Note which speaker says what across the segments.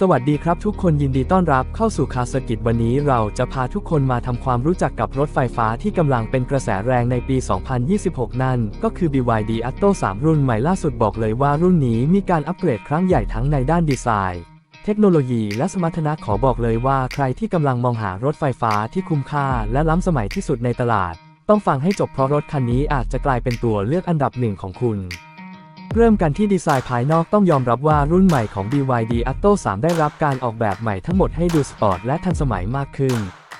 Speaker 1: สวัสดีครับทุกคนยินดีต้อนรับเข้าสู่คาสกิจวันนี้เราจะพาทุกคนมาทำความรู้จักกับรถไฟฟ้าที่กำลังเป็นกระแสแรงในปี 2026 นั่น ก็คือ BYD Atto 3 รุ่นใหม่ล่าสุดบอกเลยว่ารุ่นนี้มีการอัปเกรดครั้งใหญ่ทั้งในด้านดีไซน์ เทคโนโลยีและสมรรถนะขอบอกเลยว่าใครที่กำลังมองหารถไฟฟ้าที่คุ้มค่า และล้ำสมัยที่สุดในตลาด ต้องฟังให้จบเพราะรถคันนี้อาจจะกลายเป็นตัวเลือกอันดับหนึ่งของคุณ เริ่มกันที่ดีไซน์ภายนอกต้องยอมรับว่ารุ่นใหม่ของ BYD Atto 3 ได้รับการออกแบบใหม่ทั้งหมดให้ดูสปอร์ตและทันสมัยมากขึ้น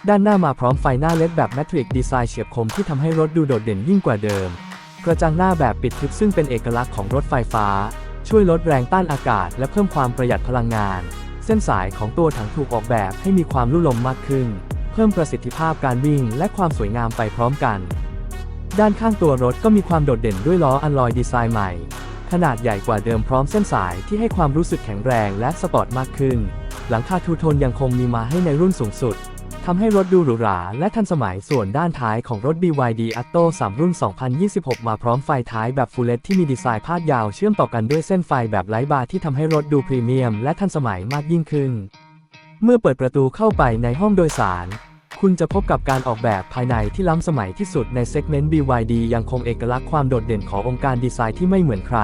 Speaker 1: ด้านหน้ามาพร้อมไฟหน้าเล็ดแบบแมทริกดีไซน์เฉียบคมที่ทำให้รถดูโดดเด่นยิ่งกว่าเดิม กระจังหน้าแบบปิดทึบซึ่งเป็นเอกลักษณ์ของรถไฟฟ้า ช่วยลดแรงต้านอากาศ และเพิ่มความประหยัดพลังงาน เส้นสายของตัวถังถูกออกแบบให้มีความลุ่ลมมากขึ้น เพิ่มประสิทธิภาพการวิ่ง และความสวยงามไปพร้อมกัน ด้านข้างตัวรถก็มีความโดดเด่นด้วยล้ออัลลอยดีไซน์ใหม่ ขนาดใหญ่กว่าเดิมพร้อมเส้นสายที่ให้ความรู้สึกแข็งแรงและสปอร์ตมากขึ้น หลังคาทูโทนยังคงมีมาให้ในรุ่นสูงสุดทำให้รถดูหรูหราและทันสมัยส่วนด้านท้ายของรถ BYD Atto 3 รุ่น 2026 มาพร้อมไฟท้ายแบบ Full LED ที่มีดีไซน์พาดยาวเชื่อมต่อกันด้วยเส้นไฟแบบไร้บาร์ที่ทำให้รถดูพรีเมียมและทันสมัยมากยิ่งขึ้น เมื่อเปิดประตูเข้าไปในห้องโดยสาร คุณจะพบกับการออกแบบภายในที่ล้ำสมัยที่สุดในเซกเมนต์ BYD ยังคงเอกลักษณ์ความโดดเด่นขององค์การดีไซน์ที่ไม่เหมือนใคร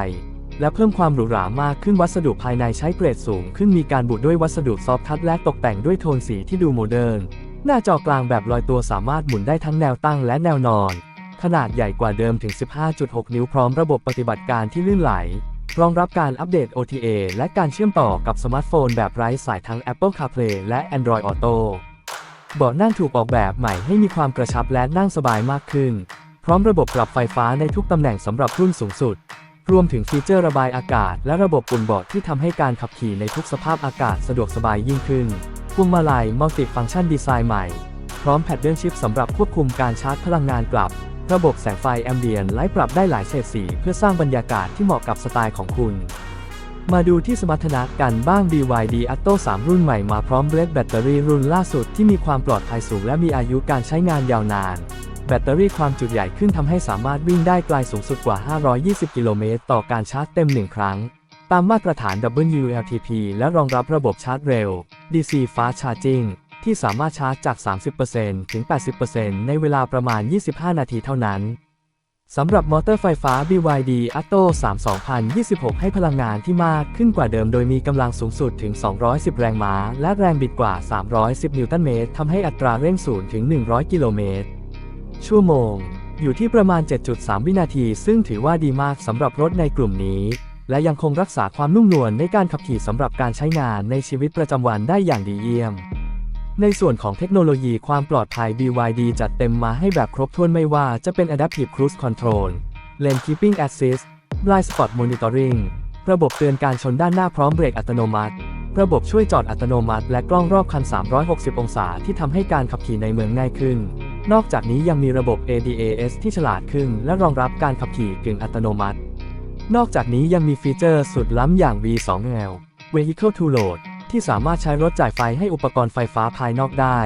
Speaker 1: และเพิ่มความหรูหรามากขึ้นวัสดุภายในใช้เกรดสูง ขึ้นมีการบุดด้วยวัสดุซอฟท์ทัชและตกแต่งด้วยโทนสีที่ดูโมเดิร์นหน้าจอกลางแบบลอยตัวสามารถหมุนได้ทั้งแนวตั้งและแนวนอน ขนาดใหญ่กว่าเดิมถึง 15.6 นิ้วพร้อมระบบปฏิบัติการที่ลื่นไหล รองรับการอัปเดต OTA และการเชื่อมต่อกับสมาร์ทโฟนแบบไร้สายทั้ง Apple CarPlay และ Android Auto เบาะนั่งถูกออกแบบใหม่ให้มีความกระชับและนั่งสบายมากขึ้น พร้อมระบบปรับไฟฟ้าในทุกตำแหน่งสำหรับรุ่นสูงสุด รวมถึงฟีเจอร์ระบายอากาศ และระบบปุ่นเบาะที่ทำให้การขับขี่ในทุกสภาพอากาศสะดวกสบายยิ่งขึ้นพวงมาลัยมัลติฟังก์ชันดีไซน์ใหม่ พร้อมแพดเดิลชิพสำหรับควบคุมการชาร์จพลังงานกลับ ระบบแสงไฟแอมเบียนไลท์ปรับได้หลายเฉดสีเพื่อสร้างบรรยากาศที่เหมาะกับสไตล์ของคุณ มาดูที่สมรรถนะกันบ้าง BYD Atto 3 รุ่นใหม่มาพร้อมเบรดแบตเตอรี่รุ่นล่าสุดที่มีความปลอดภัยสูงและมีอายุการใช้งานยาวนาน แบตเตอรี่ความจุใหญ่ขึ้นทำให้สามารถวิ่งได้ไกลสูงสุดกว่า 520 กิโลเมตรต่อการชาร์จเต็ม 1 ครั้ง ตามมาตรฐาน WLTP และรองรับระบบชาร์จเร็ว DC Fast Charging ที่สามารถชาร์จจาก 30%ถึง 80%ในเวลาประมาณ 25 นาทีเท่านั้น สำหรับมอเตอร์ไฟฟ้า BYD Atto 3 2026 ให้พลังงานที่มากขึ้นกว่าเดิมโดยมีกำลังสูงสุดถึง 210 แรงม้า และแรงบิดกว่า 310 นิวตันเมตรทำให้อัตราเร่งศูนย์ถึง 100 กิโลเมตร ชั่วโมง อยู่ที่ประมาณ 7.3 วินาที ซึ่งถือว่าดีมากสำหรับรถในกลุ่มนี้ และยังคงรักษาความนุ่มนวลในการขับขี่สำหรับการใช้งานในชีวิตประจำวันได้อย่างดีเยี่ยม ในส่วนของเทคโนโลยีความปลอดภัย BYD จัดเต็มมาให้แบบครบถ้วนไม่ว่าจะเป็น Adaptive Cruise Control Lane Keeping Assist Blind Spot Monitoring ระบบเตือนการชนด้านหน้าพร้อมเบรกอัตโนมัติ ระบบช่วยจอดอัตโนมัติ และกล้องรอบคัน 360 องศาที่ทำให้การขับขี่ในเมืองง่ายขึ้น นอกจากนี้ยังมีระบบ ADAS ที่ฉลาดขึ้น และรองรับการขับขี่กึ่งอัตโนมัติ นอกจากนี้ยังมีฟีเจอร์สุดล้ำอย่าง V2L Vehicle to Load ที่สามารถใช้รถจ่ายไฟให้อุปกรณ์ไฟฟ้าภายนอกได้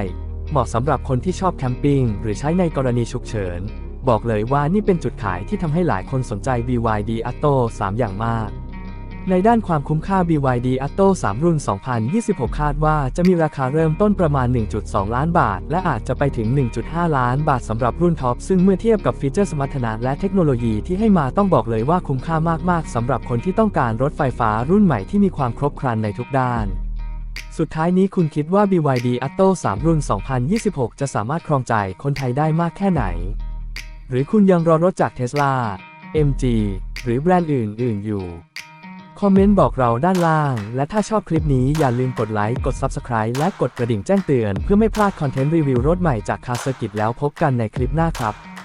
Speaker 1: เหมาะสำหรับคนที่ชอบแคมปิ้งหรือใช้ในกรณีฉุกเฉิน บอกเลยว่านี่เป็นจุดขายที่ทำให้หลายคนสนใจ BYD Atto 3 อย่างมากในด้านความคุ้มค่า BYD Atto 3 รุ่น 2026 คาดว่าจะมีราคาเริ่มต้นประมาณ 1.2 ล้านบาท และอาจจะไปถึง 1.5 ล้านบาทสำหรับรุ่นท็อป ซึ่งเมื่อเทียบกับฟีเจอร์สมรรถนะและเทคโนโลยีที่ให้มาต้องบอกเลยว่าคุ้มค่ามากๆสำหรับคนที่ต้องการรถไฟฟ้ารุ่นใหม่ที่มีความครบครันในทุกด้าน สุดท้ายนี้คุณคิดว่า BYD Atto 3 รุ่น 2026 จะสามารถครองใจคนไทยได้มากแค่ไหน หรือคุณยังรอรถจาก Tesla MG หรือแบรนด์อื่น ๆ อยู่ คอมเมนต์บอกเราด้านล่าง และถ้าชอบคลิปนี้อย่าลืมกดไลค์ กด Subscribe และกดกระดิ่งแจ้งเตือน เพื่อไม่พลาดคอนเทนต์รีวิวรถใหม่จากคาสกิจแล้วพบกันในคลิปหน้าครับ